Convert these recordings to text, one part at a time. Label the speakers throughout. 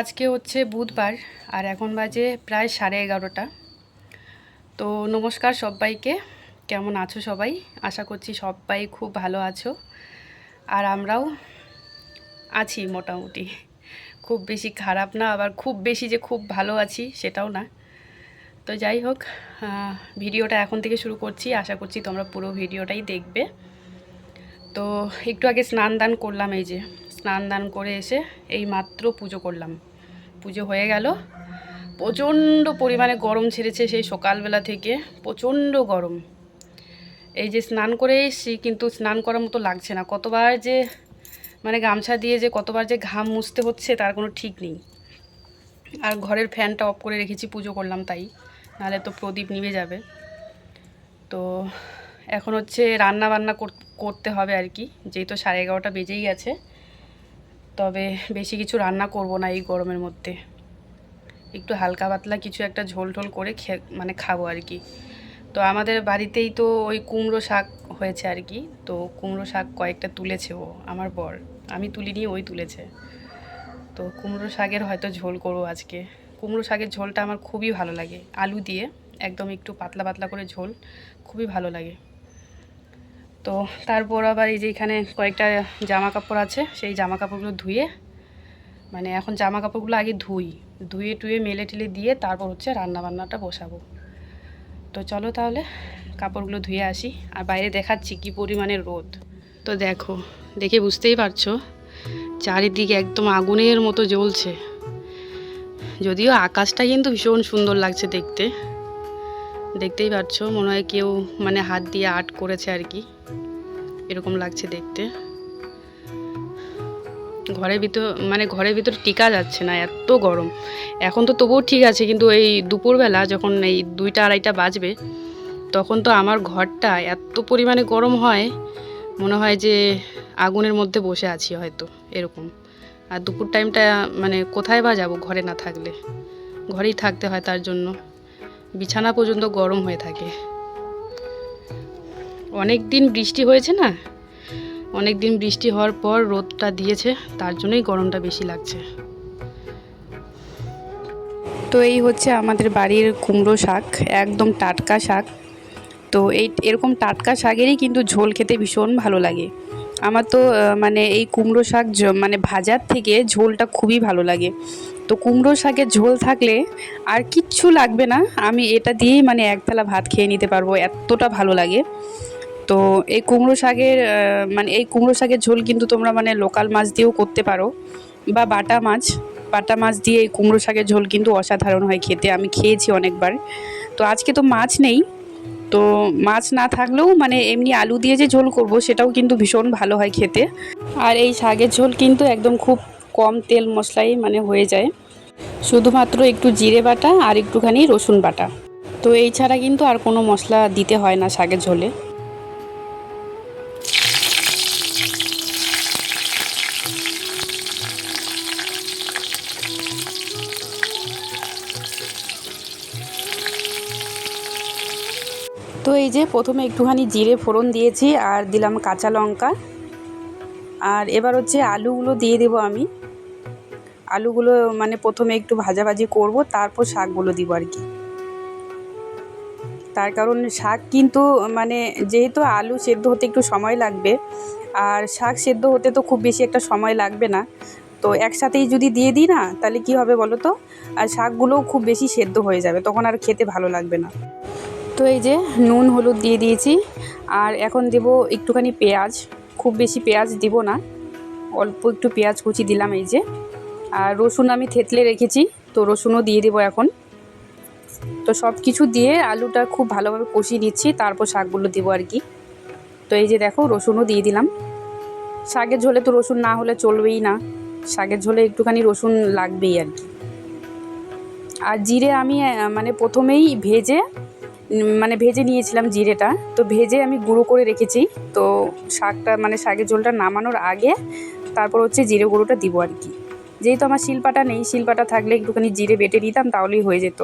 Speaker 1: আজকে হচ্ছে বুধবার আর এখন বাজে প্রায় সাড়ে এগারোটা। তো নমস্কার সবাইকে, কেমন আছো সবাই? আশা করছি সবাই খুব ভালো আছো। আর আমরাও আছি মোটামুটি। খুব বেশি খারাপ না, আবার খুব বেশি যে খুব ভালো আছি সেটাও না। তো যাই হোক ভিডিওটা এখন থেকে শুরু করছি। আশা করছি তোমরা পুরো ভিডিওটাই দেখবে। তো একটু আগে স্নান দান করলাম এই যে। স্নান দান করে এসে এই মাত্র পুজো করলাম। পুজো হয়ে গেল। প্রচণ্ড পরিমাণে গরম ছেড়েছে সেই সকালবেলা থেকে। প্রচণ্ড গরম। এই যে স্নান করে এসেছি, কিন্তু স্নান করার মতো লাগছে না। কতবার যে মানে গামছা দিয়ে যে কতবার যে ঘাম মুছতে হচ্ছে, তার কোনো ঠিক নেই। আর ঘরের ফ্যানটা অফ করে রেখেছি, পুজো করলাম তাই। নাহলে তো প্রদীপ নিভে যাবে। তো এখন হচ্ছে রান্না বান্না কর- করতে হবে আর কি। যেহেতু সাড়ে এগারোটা বেজেই গেছে। তবে বেশি কিছু রান্না করব না এই গরমের মধ্যে। একটু হালকা পাতলা কিছু একটা ঝোল টোল করে মানে খাব আর কি। তো আমাদের বাড়িতেই তো ওই কুমড়ো শাক হয়েছে আর কি। তো কুমড়ো শাক কয়েকটা তুলেছে ও, আমার বর। আমি তুলিনি, ওই তুলেছে। তো কুমড়ো শাকের হয়তো ঝোল করব আজকে। কুমড়ো শাকের ঝোলটা আমার খুবই ভালো লাগে। আলু দিয়ে একদম একটু পাতলা পাতলা করে ঝোল, খুবই ভালো লাগে। তো তারপর আবার এই যে এখানে কয়েকটা জামা কাপড় আছে, সেই জামা কাপড়গুলো ধুয়ে মানে এখন জামা কাপড়গুলো আগে ধুই, ধুয়ে টুয়ে মেলে টেলে দিয়ে তারপর হচ্ছে রান্না বান্নাটা বসাবো। তো চলো তাহলে কাপড়গুলো ধুয়ে আসি, আর বাইরে দেখাচ্ছি কি পরিমাণে রোদ। তো দেখো, দেখে বুঝতেই পারছ, চারিদিকে একদম আগুনের মতো জ্বলছে। যদিও আকাশটা কিন্তু ভীষণ সুন্দর লাগছে দেখতে। দেখতেই পাচ্ছ মনে হয় কেউ মানে হাত দিয়ে আর্ট করেছে আর কি। এরকম লাগছে দেখতে। ঘরের ভিতর মানে ঘরের ভিতর টিকা যাচ্ছে না, এত গরম। এখন তো তবুও ঠিক আছে, কিন্তু এই দুপুরবেলা যখন এই দুইটা আড়াইটা বাজবে, তখন তো আমার ঘরটা এত পরিমাণে গরম হয়, মনে হয় যে আগুনের মধ্যে বসে আছি হয়তো, এরকম। আর দুপুর টাইমটা মানে কোথায় বা যাব ঘরে না থাকলে? ঘরেই থাকতে হয় তার জন্য। বিছানা পর্যন্ত গরম হয়ে থাকে। অনেক দিন বৃষ্টি হয়েছে না? অনেক দিন বৃষ্টি হওয়ার পর রোদটা দিয়েছে, তার জন্যই গরমটা বেশি লাগছে। তো এই হচ্ছে আমাদের বাড়ির কুমড়ো শাক, একদম টাটকা শাক। তো এই এরকম টাটকা শাকেরই কিন্তু ঝোল খেতে ভীষণ ভালো লাগে। আমার তো মানে এই কুমড়ো শাক মানে ভাজার থেকে ঝোলটা খুবই ভালো লাগে। তো কুমড়ো শাকের ঝোল থাকলে আর কিচ্ছু লাগবে না। আমি এটা দিয়েই মানে এক থালা ভাত খেয়ে নিতে পারব, এতটা ভালো লাগে। তো এই কুমড়ো শাকের মানে এই কুমড়ো শাকের ঝোল কিন্তু তোমরা মানে লোকাল মাছ দিয়েও করতে পারো বা বাটা মাছ। বাটা মাছ দিয়ে এই কুমড়ো শাকের ঝোল কিন্তু অসাধারণ হয় খেতে। আমি খেয়েছি অনেকবার। তো আজকে তো মাছ নেই। তো মাছ না থাকলেও মানে এমনি আলু দিয়ে যে ঝোল করব সেটাও কিন্তু ভীষণ ভালো হয় খেতে। আর এই শাকের ঝোল কিন্তু একদম খুব কম তেল মশলাই মানে হয়ে যায়। শুধুমাত্র একটু জিরে বাটা আর একটুখানি রসুন বাটা। তো এই ছাড়া কিন্তু আর কোনো মশলা দিতে হয় না শাকের ঝোলে। তো এই যে প্রথমে একটুখানি জিরে ফোড়ন দিয়েছি আর দিলাম কাঁচা লঙ্কা। আর এবার হচ্ছে আলুগুলো দিয়ে দেবো আমি। আলুগুলো মানে প্রথমে একটু ভাজাভাজি করব, তারপর শাকগুলো দিব আর কি। তার কারণ শাক কিন্তু মানে যেহেতু আলু সেদ্ধ হতে একটু সময় লাগবে, আর শাক সেদ্ধ হতে তো খুব বেশি একটা সময় লাগবে না। তো একসাথেই যদি দিয়ে দিই না, তাহলে কি হবে বলো তো? আর শাকগুলোও খুব বেশি সেদ্ধ হয়ে যাবে, তখন আর খেতে ভালো লাগবে না। তো এই যে নুন, হলুদ দিয়ে দিয়েছি। আর এখন দেব একটুখানি পেঁয়াজ। খুব বেশি পেঁয়াজ দিব না। অল্প একটু পেঁয়াজ কুচি দিলাম এই যে। আর রসুন আমি থেতলে রেখেছি, তো রসুনও দিয়ে দেবো এখন। তো সব কিছু দিয়ে আলুটা খুব ভালোভাবে কষিয়ে নিচ্ছি, তারপর শাকগুলো দেবো আর কি। তো এই যে দেখো, রসুনও দিয়ে দিলাম। শাকের ঝোলে তো রসুন না হলে চলবেই না। শাকের ঝোলে একটুখানি রসুন লাগবেই আর কি। আর জিরে আমি মানে প্রথমেই ভেজে মানে ভেজে নিয়েছিলাম জিরেটা। তো ভেজে আমি গুঁড়ো করে রেখেছি। তো শাকটা মানে শাকের ঝোলটা নামানোর আগে তারপর হচ্ছে জিরে গুঁড়োটা দিব আর কি। যেহেতু আমার শিলপাটা নেই, শিলপাটা থাকলে একটুখানি জিরে বেটে নিতাম, তাহলেই হয়ে যেত।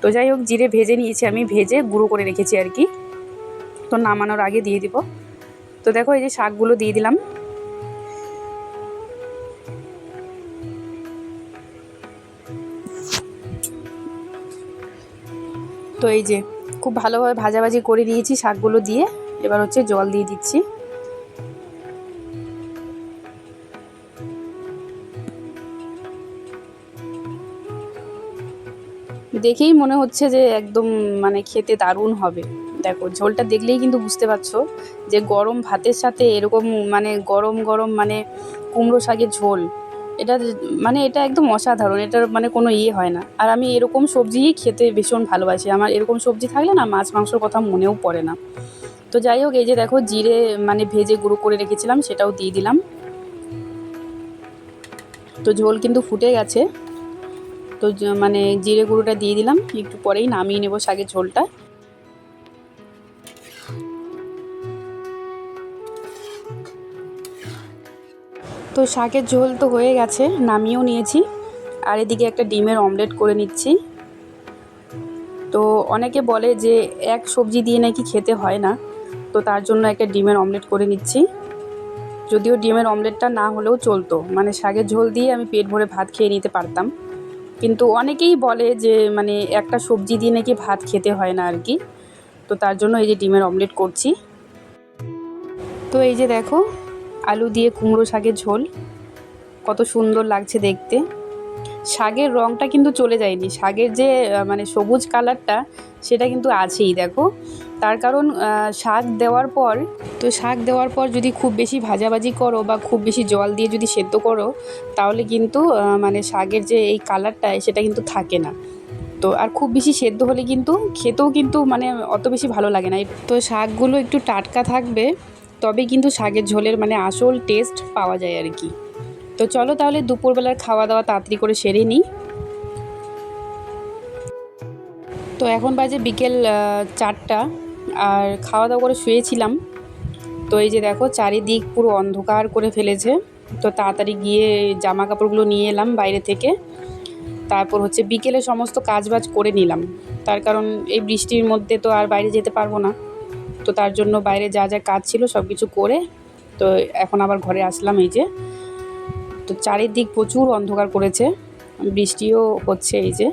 Speaker 1: তো যাই হোক, জিরে ভেজে নিয়েছি আমি, ভেজে গুঁড়ো করে রেখেছি আর কি। তো নামানোর আগে দিয়ে দিব। তো দেখো এই যে শাকগুলো দিয়ে দিলাম। তো এই যে খুব ভালোভাবে ভাজাভাজি করে নিয়েছি শাকগুলো দিয়ে। এবার হচ্ছে জল দিয়ে দিচ্ছি। দেখেই মনে হচ্ছে যে একদম মানে খেতে দারুণ হবে। দেখো, ঝোলটা দেখলেই কিন্তু বুঝতে পারছ যে গরম ভাতের সাথে এরকম মানে গরম গরম মানে কুমড়ো শাকের ঝোল এটা মানে এটা একদম অসাধারণ, এটার মানে কোনো ইয়ে হয় না। আর আমি এরকম সবজিই খেতে ভীষণ ভালোবাসি। আমার এরকম সবজি থাকলে না মাছ, মাংসর কথা মনেও পড়ে না। তো যাই হোক, এই যে দেখো জিরে মানে ভেজে গুঁড়ো করে রেখেছিলাম, সেটাও দিয়ে দিলাম। তো ঝোল কিন্তু ফুটে গেছে। তো মানে জিরে গুঁড়োটা দিয়ে দিলাম। একটু পরেই নামিয়ে নেব শাকের ঝোলটা। তো শাকের ঝোল তো হয়ে গেছে, নামিয়েও নিয়েছি। আর এদিকে একটা ডিমের অমলেট করে নিচ্ছি। তো অনেকে বলে যে এক সবজি দিয়ে নাকি খেতে হয় না, তো তার জন্য একটা ডিমের অমলেট করে নিচ্ছি। যদিও ডিমের অমলেটটা না হলেও চলতো মানে শাকের ঝোল দিয়ে আমি পেট ভরে ভাত খেয়ে নিতে পারতাম। কিন্তু অনেকেই বলে যে মানে একটা সবজি দিয়ে নাকি ভাত খেতে হয় না আর কি। তো তার জন্য এই যে ডিমের অমলেট করছি। তো এই যে দেখো আলু দিয়ে কুমড়ো শাকের ঝোল। কত সুন্দর লাগছে দেখতে। শাকের রঙটা কিন্তু চলে যায়নি। শাকের যে মানে সবুজ কালারটা, সেটা কিন্তু আছেই, দেখো। তার কারণ শাক দেওয়ার পর, তো শাক দেওয়ার পর যদি খুব বেশি ভাজাভাজি করো বা খুব বেশি জল দিয়ে যদি সেদ্ধ করো, তাহলে কিন্তু মানে শাকের যে এই কালারটা, সেটা কিন্তু থাকে না। তো আর খুব বেশি সেদ্ধ হলে কিন্তু, খেতেও কিন্তু মানে অত বেশি ভালো লাগে না। তো শাকগুলো একটু টাটকা থাকবে। তবে কিন্তু শাকের ঝোলের মানে আসল টেস্ট পাওয়া যায় আর কি। তো চলো তাহলে দুপুরবেলার খাওয়া দাওয়া তাড়াতাড়ি করে সেরে নিই। তো এখন বাজে বিকেল চারটা আর খাওয়া দাওয়া করে শুয়েছিলাম। তো এই যে দেখো চারিদিক পুরো অন্ধকার করে ফেলেছে। তো তাড়াতাড়ি গিয়ে জামা কাপড়গুলো নিয়ে এলাম বাইরে থেকে। তারপর হচ্ছে বিকেলে সমস্ত কাজবাজ করে নিলাম। তার কারণ এই বৃষ্টির মধ্যে তো আর বাইরে যেতে পারব না। তো তার জন্য বাইরে যা যা কাজ ছিল সব কিছু করে তো এখন আবার ঘরে আসলাম এই যে। তো চারিদিক প্রচুর অন্ধকার করেছে বৃষ্টিও হচ্ছে এই যে।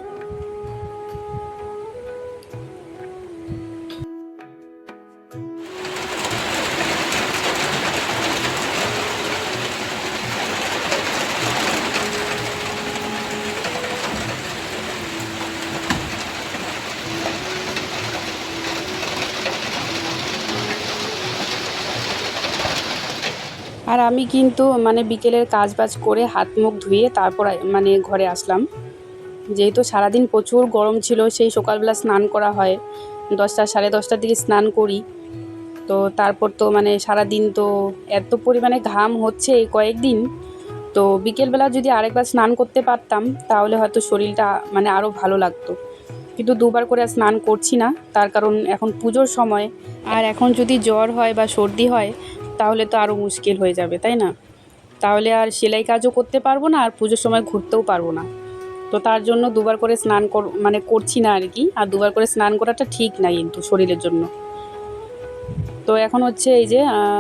Speaker 1: আর আমি কিন্তু মানে বিকেলের কাজ বাজ করে হাত মুখ ধুয়ে তারপর মানে ঘরে আসলাম। যেহেতু সারাদিন প্রচুর গরম ছিল, সেই সকালবেলা স্নান করা হয়। দশটা, সাড়ে দশটার দিকে স্নান করি। তো তারপর তো মানে সারাদিন তো এত পরিমাণে ঘাম হচ্ছে এই কয়েকদিন। তো বিকেলবেলা যদি আরেকবার স্নান করতে পারতাম, তাহলে হয়তো শরীরটা মানে আরও ভালো লাগতো। কিন্তু দুবার করে স্নান করছি না, তার কারণ এখন পুজোর সময়। আর এখন যদি জ্বর হয় বা সর্দি হয় তাহলে তো আরও মুশকিল হয়ে যাবে, তাই না? তাহলে আর সেলাই কাজও করতে পারব না, আর পুজোর সময় ঘুরতেও পারব না। তো তার জন্য দুবার করে স্নান কর মানে করছি না আর কি আর দুবার করে স্নান করাটা ঠিক না কিন্তু শরীরের জন্য। তো এখন হচ্ছে এই যে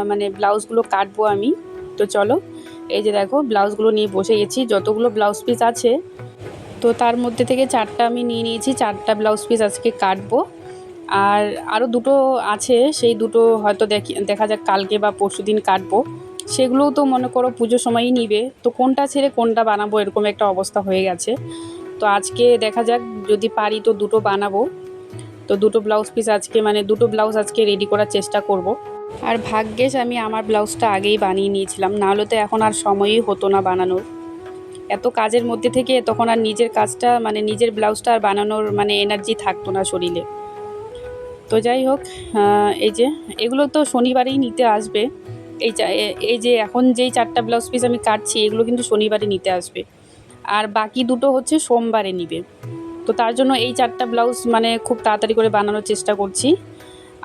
Speaker 1: মানে ব্লাউজগুলো কাটবো আমি। তো চলো, এই যে দেখো, ব্লাউজগুলো নিয়ে বসে গেছি যতগুলো ব্লাউজ পিস আছে, তো তার মধ্যে থেকে চারটা আমি নিয়ে নিয়েছি, চারটা ব্লাউজ পিস আজকে কাটবো। আর আরও দুটো আছে, সেই দুটো হয়তো দেখি, দেখা যাক কালকে বা পরশু দিন কাটবো। সেগুলোও তো মনে করো পুজোর সময়ই নিবে। তো কোনটা ছেড়ে কোনটা বানাবো এরকম একটা অবস্থা হয়ে গেছে। তো আজকে দেখা যাক, যদি পারি তো দুটো বানাবো। তো দুটো ব্লাউজ পিস আজকে মানে দুটো ব্লাউজ আজকে রেডি করার চেষ্টা করব। আর ভাগ্যেশ, আমি আমার ব্লাউজটা আগেই বানিয়ে নিয়েছিলাম। নাহলে তো এখন আর সময়ই হতো না বানানোর। এত কাজের মধ্যে থেকে তখন আর নিজের কাজটা মানে নিজের ব্লাউজটা আর বানানোর মানে এনার্জি থাকতো না শরীরে। তো যাই হোক এই যে, এগুলো তো শনিবারেই নিতে আসবে। এই এই যে এখন যেই চারটা ব্লাউজ পিস আমি কাটছি, এগুলো কিন্তু শনিবারে নিতে আসবে। আর বাকি দুটো হচ্ছে সোমবারে নিবে। তো তার জন্য এই চারটা ব্লাউজ মানে খুব তাড়াতাড়ি করে বানানোর চেষ্টা করছি।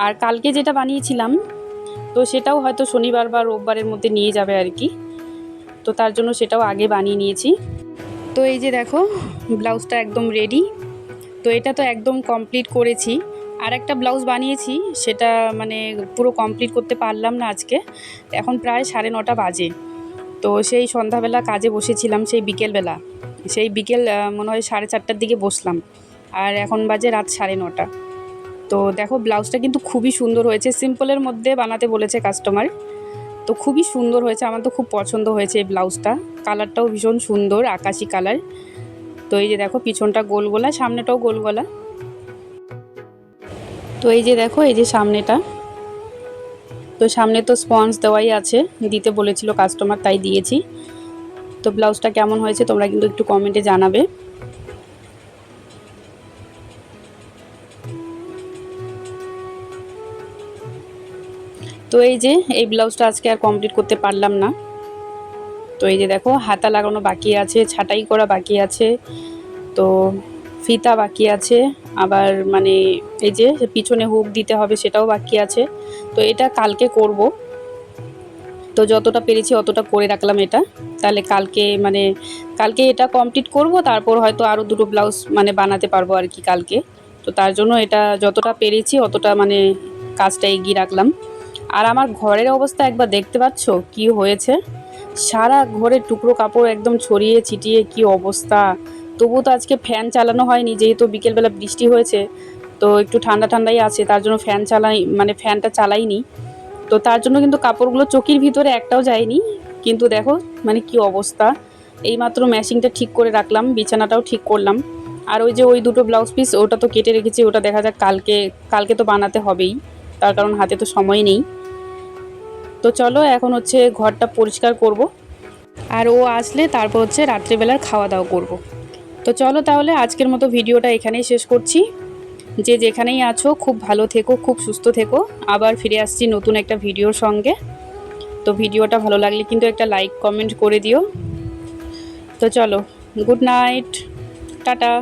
Speaker 1: আর কালকে যেটা বানিয়েছিলাম, তো সেটাও হয়তো শনিবার বা রোববারের মধ্যে নিয়ে যাবে আর কি। তো তার জন্য সেটাও আগে বানিয়ে নিয়েছি। তো এই যে দেখো ব্লাউজটা একদম রেডি তো এটা তো একদম কমপ্লিট করেছি। আর একটা ব্লাউজ বানিয়েছি, সেটা মানে পুরো কমপ্লিট করতে পারলাম না আজকে। এখন প্রায় সাড়ে নটা বাজে। তো সেই সন্ধ্যাবেলা কাজে বসেছিলাম, সেই বিকেলবেলা। সেই বিকেল মনে হয় সাড়ে চারটার দিকে বসলাম। আর এখন বাজে রাত সাড়ে নটা। তো দেখো, ব্লাউজটা কিন্তু খুবই সুন্দর হয়েছে। সিম্পলের মধ্যে বানাতে বলেছে কাস্টমার তো খুবই সুন্দর হয়েছে। আমার তো খুব পছন্দ হয়েছে এই ব্লাউজটা। কালারটাও ভীষণ সুন্দর, আকাশি কালার। তো এই যে দেখো, পিছনটা গোল গোলা, সামনেটাও গোল গলা। তো এই যে দেখো, এই যে সামনেটা। তো সামনে তো স্পঞ্জ দেওয়াই আছে। দিতে বলেছিল কাস্টমার তাই দিয়েছি। তো ব্লাউজটা কেমন হয়েছে তোমরা কিন্তু একটু কমেন্টে জানাবে। তো এই যে, এই ব্লাউজটা আজকে আর কমপ্লিট করতে পারলাম না। তো এই যে দেখো, হাতা লাগানো বাকি আছে, ছাটাই করা বাকি আছে। তো ফিতা বাকি আছে। আবার মানে এই যে পিছনে হুক দিতে হবে সেটাও বাকি আছে। তো এটা কালকে করব। তো যতটা পেরেছি অতটা করে রাখলাম এটা। তাহলে কালকে মানে কালকে এটা কমপ্লিট করব, তারপর হয়তো আরও দুটো ব্লাউজ মানে বানাতে পারব আর কি কালকে। তো তার জন্য এটা যতটা পেরেছি অতটা মানে কাজটা এগিয়ে রাখলাম। আর আমার ঘরের অবস্থা একবার দেখতে পাচ্ছ? কি হয়েছে? সারা ঘরের টুকরো কাপড় একদম ছড়িয়ে ছিটিয়ে কি অবস্থা? তবু তো আজকে ফ্যান চালানো হয়নি, যেহেতু বিকেলবেলা বৃষ্টি হয়েছে, তো একটু ঠান্ডা ঠান্ডাই আছে, তার জন্য ফ্যান চালাই মানে ফ্যানটা চালাইনি। তো তার জন্য কিন্তু কাপড়গুলো চকির ভিতরে একটাও যায়নি, কিন্তু দেখো মানে কি অবস্থা। এইমাত্র ম্যাশিংটা ঠিক করে রাখলাম, বিছানাটাও ঠিক করলাম। আর ওই যে ওই দুটো ব্লাউজ পিস ওটা তো কেটে রেখেছি, ওটা দেখা যাক কালকে কালকে তো বানাতে হবেই, তার কারণ হাতে তো সময় নেই। তো চলো, এখন হচ্ছে ঘরটা পরিষ্কার করব। আর ও আসলে তারপর হচ্ছে রাত্রিবেলার খাওয়া দাওয়া করব। তো চলো তাহলে আজকের মতো ভিডিওটা এখানেই শেষ করছি। যে যেখানেই আছো, খুব ভালো থেকো, খুব সুস্থ থেকো। আবার ফিরে আসছি নতুন একটা ভিডিওর সঙ্গে। তো ভিডিওটা ভালো লাগলে কিন্তু একটা লাইক কমেন্ট করে দিও। তো চলো গুড নাইট টাটা।